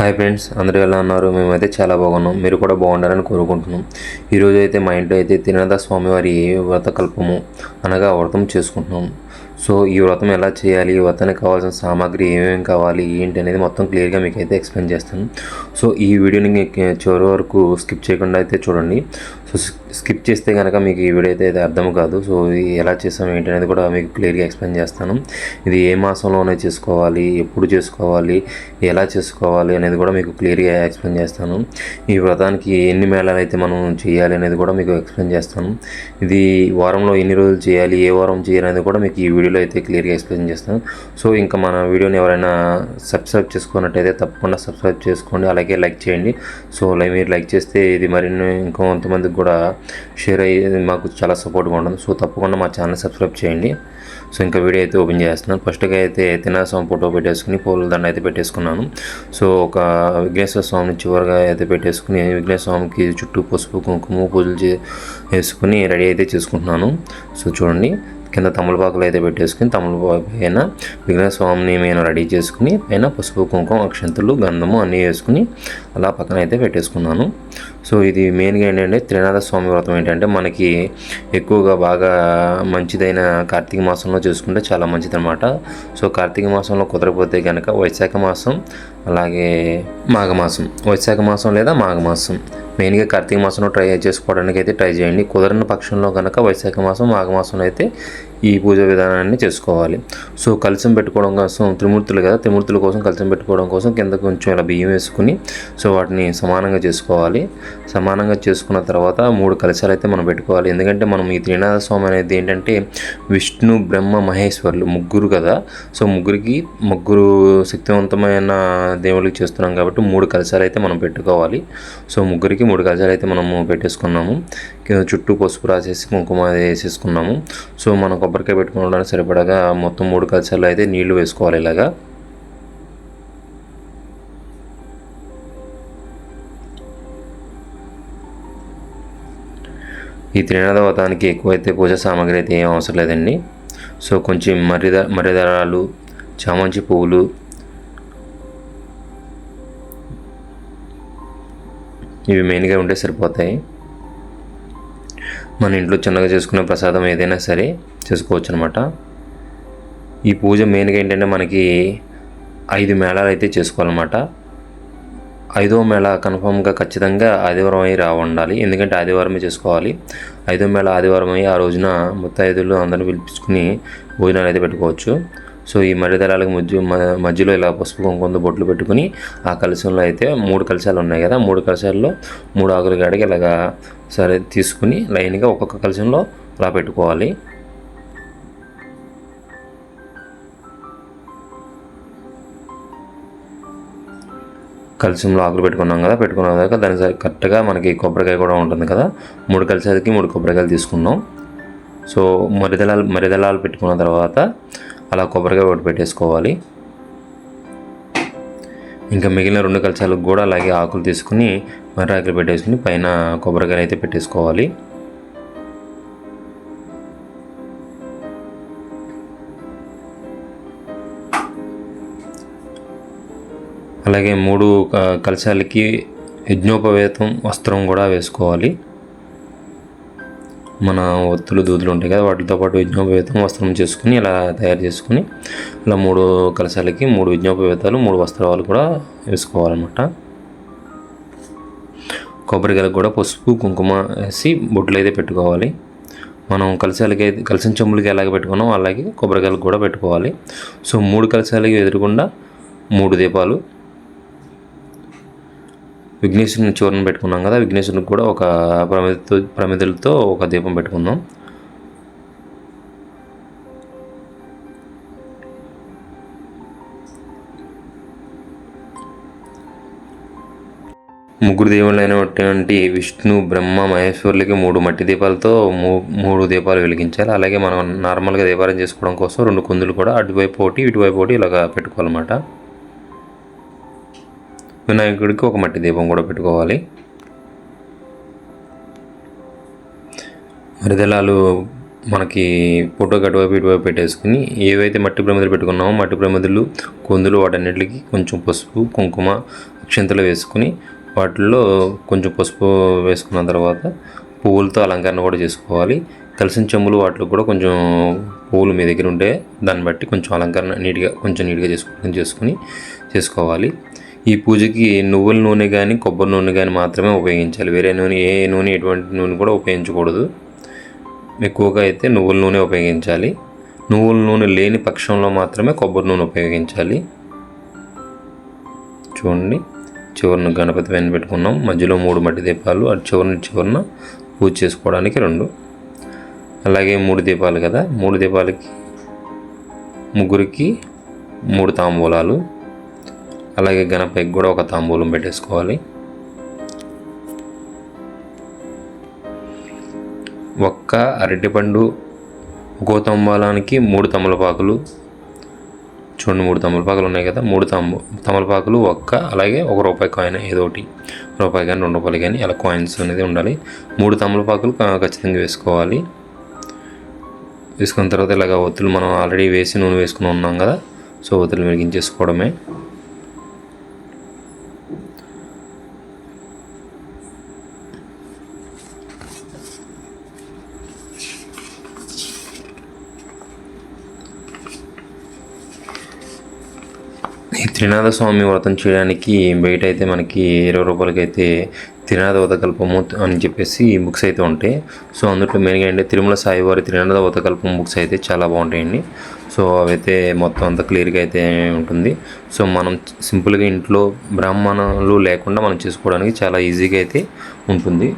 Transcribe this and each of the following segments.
Hi friends అందరూ ఎలా ఉన్నారు? మేమైతే చాలా బాగున్నాం. మీరు కూడా బాగుండాలని కోరుకుంటున్నాం. ఈరోజు అయితే మా ఇంట్లో అయితే తిరునాథ స్వామివారి వ్రతకల్పము అనగా వ్రతం చేసుకుంటున్నాం. సో ఈ వ్రతం ఎలా చేయాలి? ఈ వ్రతానికి కావాల్సిన సామాగ్రి ఏమేమి కావాలి? ఏంటి అనేది మొత్తం క్లియర్గా మీకు అయితే ఎక్స్ప్లెయిన్ చేస్తాను. సో ఈ వీడియోని చివరి వరకు స్కిప్ చేయకుండా అయితే చూడండి. సో స్కిప్ చేస్తే కనుక మీకు ఈ వీడియో అయితే అర్థం కాదు. సో ఎలా చేస్తాం ఏంటి అనేది కూడా మీకు క్లియర్గా ఎక్స్ప్లెయిన్ చేస్తాను. ఇది ఏ మాసంలోనే చేసుకోవాలి? ఎప్పుడు చేసుకోవాలి? ఎలా చేసుకోవాలి అనేది కూడా మీకు క్లియర్గా ఎక్స్ప్లెయిన్ చేస్తాను. ఈ వ్రతానికి ఎన్ని మేళాలు అయితే మనం చేయాలి అనేది కూడా మీకు ఎక్స్ప్లెయిన్ చేస్తాను. ఇది వారంలో ఎన్ని రోజులు చేయాలి? ఏ వారం చేయాలి అనేది కూడా మీకు ఈ వీడియో వీడియోలో అయితే క్లియర్గా ఎక్స్ప్లెయిన్ చేస్తాను. సో ఇంకా మన వీడియోని ఎవరైనా సబ్స్క్రైబ్ చేసుకున్నట్టయితే తప్పకుండా సబ్స్క్రైబ్ చేసుకోండి. అలాగే లైక్ చేయండి. సో లైక్ మీరు లైక్ చేస్తే ఇది మరిన్ని ఇంకొంతమందికి కూడా షేర్ అయ్యేది మాకు చాలా సపోర్ట్గా ఉంటుంది. సో తప్పకుండా మా ఛానల్ సబ్స్క్రైబ్ చేయండి. సో ఇంకా వీడియో అయితే ఓపెన్ చేస్తున్నాను. ఫస్ట్గా అయితే తినాసం ఫోటో పెట్టేసుకుని పూల దండ అయితే పెట్టేసుకున్నాను. సో ఒక విఘ్నేశ్వర స్వామిని చివరిగా అయితే పెట్టేసుకుని విఘ్నేశ్వర స్వామికి చుట్టూ పసుపు కుంకుమ పూజలు చే వేసుకుని రెడీ అయితే చేసుకుంటున్నాను. సో చూడండి. కింద తమలపాకులు అయితే పెట్టేసుకుని తమలపాకు పైన విఘ్నస్వామిని మేము నేను రెడీ చేసుకుని పైన పసుపు కుంకుమ అక్షంతులు గంధము అన్నీ వేసుకుని అలా పక్కన అయితే పెట్టేసుకున్నాను. సో ఇది మెయిన్గా ఏంటంటే త్రినాథ స్వామి వ్రతం ఏంటంటే మనకి ఎక్కువగా బాగా మంచిదైన కార్తీక మాసంలో చేసుకుంటే చాలా మంచిదన్నమాట. సో కార్తీక మాసంలో కుదరకపోతే కనుక వైశాఖ మాసం అలాగే మాఘమాసం. వైశాఖ మాసం లేదా మాఘమాసం. మెయిన్గా కార్తీక మాసంలో ట్రై చేసుకోవడానికి అయితే ట్రై చేయండి. కుదరని పక్షంలో కనుక వైశాఖ మాసం మాఘమాసంలో అయితే ఈ పూజ విధానాన్ని చేసుకోవాలి. సో కలిసం పెట్టుకోవడం కోసం త్రిమూర్తులు కదా త్రిమూర్తుల కోసం కలిసం పెట్టుకోవడం కోసం కింద కొంచెం ఇలా బియ్యం వేసుకుని సో వాటిని సమానంగా చేసుకోవాలి. సమానంగా చేసుకున్న తర్వాత మూడు కలశాలు అయితే మనం పెట్టుకోవాలి. ఎందుకంటే మనం ఈ త్రినాథ స్వామి అనేది ఏంటంటే విష్ణు బ్రహ్మ మహేశ్వరులు ముగ్గురు కదా. సో ముగ్గురికి ముగ్గురు శక్తివంతమైన దేవుళ్ళకి చేస్తున్నాం కాబట్టి మూడు కలశాలు అయితే మనం పెట్టుకోవాలి. సో ముగ్గురికి మూడు కలశాలు అయితే మనము పెట్టేసుకున్నాము. చుట్టూ పసుపు రాసేసి కుంకుమ అది వేసేసుకున్నాము. సో మనం కొబ్బరికాయ పెట్టుకోవడానికి సరిపడగా మొత్తం మూడు కలశాలు అయితే నీళ్ళు వేసుకోవాలి ఇలాగా. ఈ త్రినాథ వ్రతానికి ఎక్కువైతే పూజ సామాగ్రి అయితే ఏం అవసరం లేదండి. సో కొంచెం మర్రిద మర్రిదరాలు చామంతి పువ్వులు ఇవి మెయిన్గా ఉంటే సరిపోతాయి. మన ఇంట్లో చిన్నగా చేసుకునే ప్రసాదం ఏదైనా సరే చేసుకోవచ్చు అనమాట ఈ పూజ మెయిన్గా ఏంటంటే మనకి ఐదు మేళాలు అయితే చేసుకోవాలన్నమాట. ఐదో మేళ కన్ఫామ్గా ఖచ్చితంగా ఆదివారం అయి రా ఉండాలి ఎందుకంటే ఆదివారమే చేసుకోవాలి. ఐదో మేళ ఆదివారం అయ్యి ఆ రోజున ముత్తైదులు అందరిని పిలిపించుకుని భోజనాలు అయితే పెట్టుకోవచ్చు. సో ఈ మడిదళాలకు మధ్య మధ్యలో ఇలా పసుపు కుంకుమ బొట్లు పెట్టుకుని ఆ కలశంలో అయితే మూడు కలశాలు ఉన్నాయి కదా. మూడు కలశాల్లో మూడు ఆకులు కాడికి ఇలాగా సరే తీసుకుని లైన్గా ఒక్కొక్క కలశంలో అలా పెట్టుకోవాలి. కలశంలో ఆకులు పెట్టుకున్నాం కదా పెట్టుకున్నాం కదా దాని కరెక్ట్గా మనకి కొబ్బరికాయ కూడా ఉంటుంది కదా. మూడు కలిసేదికి మూడు కొబ్బరికాయలు తీసుకున్నాం. సో మరిదలాలు మరిదలాలు పెట్టుకున్న తర్వాత అలా కొబ్బరికాయ ఒకటి పెట్టేసుకోవాలి. ఇంకా మిగిలిన రెండు కలశాలకు కూడా అలాగే ఆకులు తీసుకుని మర్రి ఆకులు పెట్టేసుకుని పైన కొబ్బరికాయలు అయితే పెట్టేసుకోవాలి. అలాగే మూడు కలశాలకి యజ్ఞోపవేతం వస్త్రం కూడా వేసుకోవాలి. మన ఒత్తులు దూదులు ఉంటాయి కదా వాటితో పాటు విజ్ఞాపవేతం వస్త్రం చేసుకుని ఇలా తయారు చేసుకుని ఇలా మూడు కలశాలకి మూడు విజ్ఞాపవేతాలు మూడు వస్త్రాలు కూడా వేసుకోవాలన్నమాట. కొబ్బరికాయలకు కూడా పసుపు కుంకుమ వేసి బొట్లు అయితే పెట్టుకోవాలి. మనం కలశాలకి అయితే కలసం చెంబులకి ఎలాగ పెట్టుకున్నాం అలాగే కొబ్బరికాయలకు కూడా పెట్టుకోవాలి. సో మూడు కలశాలకి ఎదురుకుండా మూడు దీపాలు విఘ్నేశ్వరుని చూరణ పెట్టుకున్నాం కదా విఘ్నేశ్వరునికి కూడా ఒక ప్రమిదతో ప్రమిదలతో ఒక దీపం పెట్టుకుందాం. ముగ్గురు దేవుళ్ళు అయినటువంటి విష్ణు బ్రహ్మ మహేశ్వరులకి మూడు మట్టి దీపాలతో మూ- మూడు దీపాలు వెలిగించాలి. అలాగే మనం నార్మల్గా దీపారం చేసుకోవడం కోసం రెండు కుందులు కూడా అటువైపు ఒకటి ఇటువైపు ఒకటి ఇలాగ పెట్టుకోవాలన్నమాట. వినాయకుడికి ఒక మట్టి దీపం కూడా పెట్టుకోవాలి. మరిదలాలు మనకి ఫోటో అటువైపు ఇటువైపు పెట్టేసుకుని ఏవైతే మట్టి ప్రమిదలు పెట్టుకున్నామో మట్టి ప్రమిదలు కొందులు వాటన్నిటికి కొంచెం పసుపు కుంకుమ అక్షంతలు వేసుకుని వాటిల్లో కొంచెం పసుపు వేసుకున్న తర్వాత పువ్వులతో అలంకరణ కూడా చేసుకోవాలి. కలిసిన చెమ్ములు వాటిలో కూడా కొంచెం పువ్వులు మీ దగ్గర ఉంటే దాన్ని బట్టి కొంచెం అలంకరణ నీట్గా కొంచెం నీట్గా చేసుకుని చేసుకుని చేసుకోవాలి. ఈ పూజకి నువ్వుల నూనె కానీ కొబ్బరి నూనె కానీ మాత్రమే ఉపయోగించాలి. వేరే నూనె ఏ నూనె ఎటువంటి నూనె కూడా ఉపయోగించకూడదు. ఎక్కువగా అయితే నువ్వుల నూనె ఉపయోగించాలి. నువ్వుల నూనె లేని పక్షంలో మాత్రమే కొబ్బరి నూనె ఉపయోగించాలి. చూడండి. చివరిన గణపతి పైన పెట్టుకున్నాం. మధ్యలో మూడు మట్టి దీపాలు అటు చివరిన చివరిన పూజ చేసుకోవడానికి రెండు. అలాగే మూడు దీపాలు కదా. మూడు దీపాలకి ముగ్గురికి మూడు తాంబూలాలు. అలాగే గణపతికి కూడా ఒక తాంబూలం పెట్టేసుకోవాలి. ఒక్క అరటిపండు ఒక్కో తంబాలానికి మూడు తమలపాకులు చూడండి మూడు తమలపాకులు ఉన్నాయి కదా మూడు తమ్ము తమలపాకులు ఒక్క అలాగే ఒక రూపాయి కాయిన్ ఏదో ఒకటి రూపాయి కానీ రెండు రూపాయలు కానీ అలా కాయిన్స్ అనేది ఉండాలి. మూడు తమలపాకులు ఖచ్చితంగా వేసుకోవాలి. వేసుకున్న తర్వాత ఇలాగ ఒత్తులు మనం ఆల్రెడీ వేసి నూనె వేసుకుని ఉన్నాం కదా సో ఒత్తులు మెరిగించేసుకోవడమే. ఈ త్రినాథ స్వామి వ్రతం చేయడానికి బయట అయితే మనకి ఇరవై రూపాయలకి అయితే త్రినాథ వతకల్పము అని చెప్పేసి బుక్స్ అయితే ఉంటాయి. సో అందులో మెయిన్గా అంటే తిరుమల సాయివారి త్రినాథ వతకల్పం బుక్స్ అయితే చాలా బాగుంటాయండి. సో అవైతే మొత్తం అంతా క్లియర్గా అయితే ఉంటుంది. సో మనం సింపుల్గా ఇంట్లో బ్రాహ్మణులు లేకుండా మనం చేసుకోవడానికి చాలా ఈజీగా అయితే ఉంటుంది.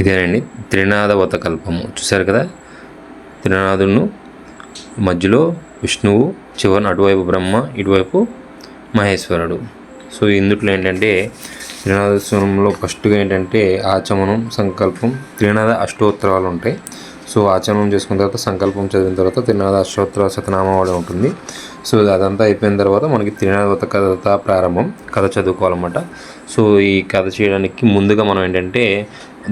ఇదేనండి త్రినాదవత కల్పము చూశారు కదా? త్రినాదును మధ్యలో విష్ణువు చివరిన అటువైపు బ్రహ్మ ఇటువైపు మహేశ్వరుడు. సో ఇందుట్లో ఏంటంటే త్రినాథస్వరంలో ఫస్ట్గా ఏంటంటే ఆచమనం సంకల్పం త్రినాథ అష్టోత్తరాలు ఉంటాయి. సో ఆచమనం చేసుకున్న తర్వాత సంకల్పం చదివిన తర్వాత త్రినాథ అష్టోత్తర శతనామావళి ఉంటుంది. సో అదంతా అయిపోయిన తర్వాత మనకి త్రినాథ కథ ప్రారంభం కథ చదువుకోవాలన్నమాట. సో ఈ కథ చేయడానికి ముందుగా మనం ఏంటంటే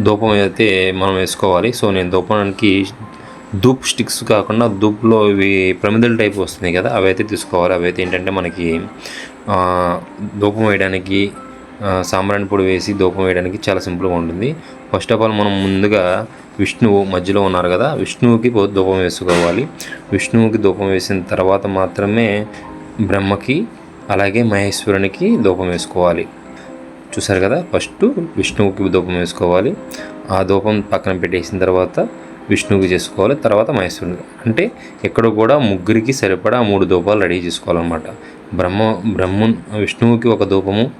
ధూపం అయితే మనం వేసుకోవాలి. సో నేను ధూపానికి ధూప్ స్టిక్స్ కాకుండా ధూప్లో ఇవి ప్రమిదల టైప్ వస్తున్నాయి కదా అవి అయితే తీసుకోవాలి. అవి అయితే ఏంటంటే మనకి ధూపం వేయడానికి సాంబ్రాణి పొడి వేసి ధూపం వేయడానికి చాలా సింపుల్గా ఉంటుంది. ఫస్ట్ ఆఫ్ ఆల్ మనం ముందుగా విష్ణువు మధ్యలో ఉన్నారు కదా విష్ణువుకి ధూపం వేసుకోవాలి. విష్ణువుకి ధూపం వేసిన తర్వాత మాత్రమే బ్రహ్మకి అలాగే మహేశ్వరునికి ధూపం వేసుకోవాలి. చూసారు కదా? ఫస్ట్ విష్ణువుకి ధూపం వేసుకోవాలి. ఆ ధూపం పక్కన పెట్టేసిన తర్వాత విష్ణువుకి చేసుకోవాలి. తర్వాత మహేశ్వరుడు అంటే ఎక్కడ కూడా ముగ్గురికి సరిపడా మూడు ధూపాలు రెడీ చేసుకోవాలన్నమాట. బ్రహ్మ బ్రహ్మ విష్ణువుకి ఒక ధూపము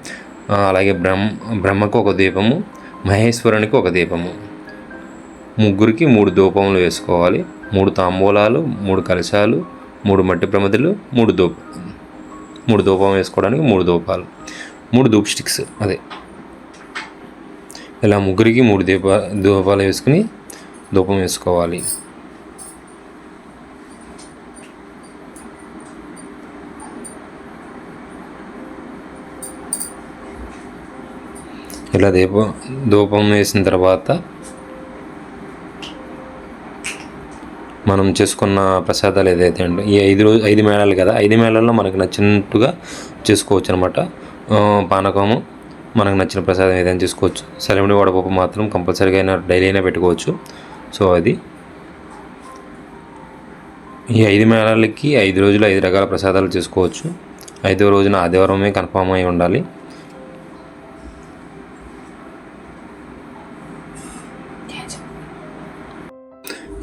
అలాగే బ్రహ్మ బ్రహ్మకు ఒక దీపము మహేశ్వరునికి ఒక దీపము. ముగ్గురికి మూడు ధూపములు వేసుకోవాలి. మూడు తాంబూలాలు మూడు కలశాలు మూడు మట్టి ప్రమిదలు మూడు ధూప మూడు ధూపం వేసుకోవడానికి మూడు ధూపాలు మూడు ధూప్ స్టిక్స్ అదే. ఇలా ముగ్గురికి మూడు దీప దూపాలు వేసుకుని ధూపం వేసుకోవాలి. ఇలా దీపం ధూపం వేసిన తర్వాత మనం చేసుకున్న ప్రసాదాలు ఏదైతే ఉందో ఈ ఐదు రోజు ఐదు మేళాలు కదా ఐదు మేళాల్లో మనకు నచ్చినట్టుగా చేసుకోవచ్చు అనమాట పానకము. మనకు నచ్చిన ప్రసాదం ఏదైనా చేసుకోవచ్చు సలిమిడి వడపప్పు మాత్రం కంపల్సరీగా అయినా డైలీ అయినా పెట్టుకోవచ్చు. సో అది. ఈ ఐదు మేళాలకి ఐదు రోజులు ఐదు రకాల ప్రసాదాలు చేసుకోవచ్చు. ఐదో రోజున ఆదివారమే కన్ఫామ్ అయి ఉండాలి.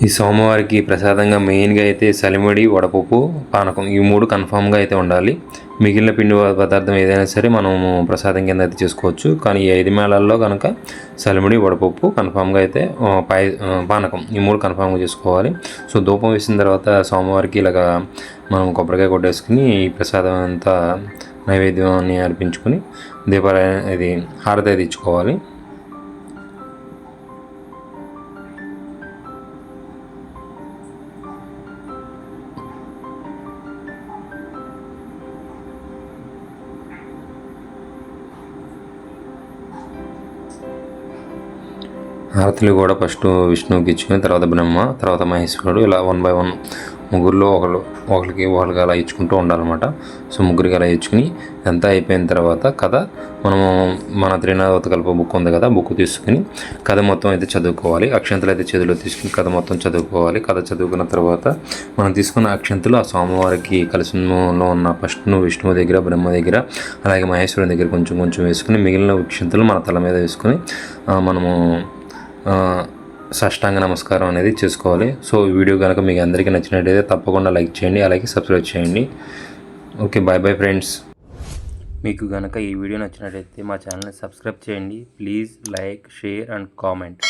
ఈ సోమవారికి ప్రసాదంగా మెయిన్గా అయితే సలిమిడి వడపప్పు పానకం ఈ మూడు కన్ఫామ్గా అయితే ఉండాలి. మిగిలిన పిండి పదార్థం ఏదైనా సరే మనము ప్రసాదం కింద అయితే చేసుకోవచ్చు. కానీ ఈ ఐదు మేళాల్లో కనుక సలిమిడి వడపప్పు కన్ఫామ్గా అయితే పాయ పానకం ఈ మూడు కన్ఫామ్గా చేసుకోవాలి. సో ధూపం వేసిన తర్వాత సోమవారికి ఇలాగా మనం కొబ్బరికాయ కొట్టేసుకుని ఈ ప్రసాదం అంతా నైవేద్యాన్ని అర్పించుకొని దీపాల ఇది హారతి అయితే ఇచ్చుకోవాలి. హారతులు కూడా ఫస్ట్ విష్ణువుకి ఇచ్చుకుని తర్వాత బ్రహ్మ తర్వాత మహేశ్వరుడు ఇలా వన్ బై వన్ ముగ్గురులో ఒకళ్ళు ఒకరికి ఒకరికి అలా ఇచ్చుకుంటూ ఉండాలన్నమాట. సో ముగ్గురికి అలా ఇచ్చుకుని ఎంత అయిపోయిన తర్వాత కథ మనము మన త్రినాథవత కల్ప బుక్ ఉంది కదా బుక్ తీసుకుని కథ మొత్తం అయితే చదువుకోవాలి. అక్షంతలు అయితే చేతిలో తీసుకుని కథ మొత్తం చదువుకోవాలి. కథ చదువుకున్న తర్వాత మనం తీసుకున్న అక్షంతలు ఆ స్వామివారికి కలశంలో ఉన్న ఫస్ట్ విష్ణువు దగ్గర బ్రహ్మ దగ్గర అలాగే మహేశ్వరుని దగ్గర కొంచెం కొంచెం వేసుకుని మిగిలిన అక్షంతలు మన తల మీద వేసుకుని మనము సష్టాంగ నమస్కారం అనేది చేసుకోవాలి. సో ఈ వీడియో కనుక మీకు అందరికీ నచ్చినట్టయితే తప్పకుండా లైక్ చేయండి అలాగే సబ్స్క్రైబ్ చేయండి. Okay bye bye friends. మీకు కనుక ఈ వీడియో నచ్చినట్టయితే మా ఛానల్ని సబ్స్క్రైబ్ చేయండి. Please like share and comment.